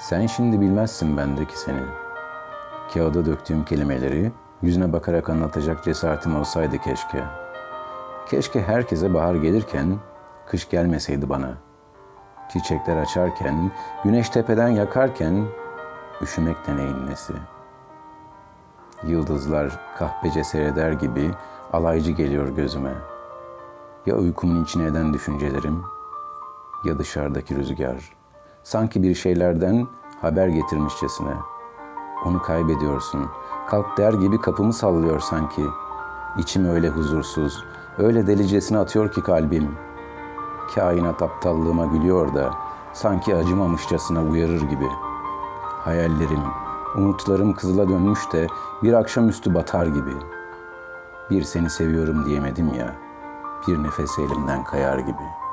Sen şimdi bilmezsin bendeki seni. Kağıda döktüğüm kelimeleri yüzüne bakarak anlatacak cesaretim olsaydı keşke. Keşke herkese bahar gelirken kış gelmeseydi bana. Çiçekler açarken, güneş tepeden yakarken üşümek de neyin nesi? Yıldızlar kahpece seyreder gibi alaycı geliyor gözüme. Ya uykumun içine eden düşüncelerim ya dışarıdaki rüzgar. Sanki bir şeylerden haber getirmişçesine. Onu kaybediyorsun. Kalk der gibi kapımı sallıyor sanki. İçim öyle huzursuz, öyle delicesine atıyor ki kalbim. Kainat aptallığıma gülüyor da sanki acımamışçasına uyarır gibi. Hayallerim, umutlarım kızıla dönmüş de bir akşamüstü batar gibi. Bir seni seviyorum diyemedim ya, bir nefes elimden kayar gibi.''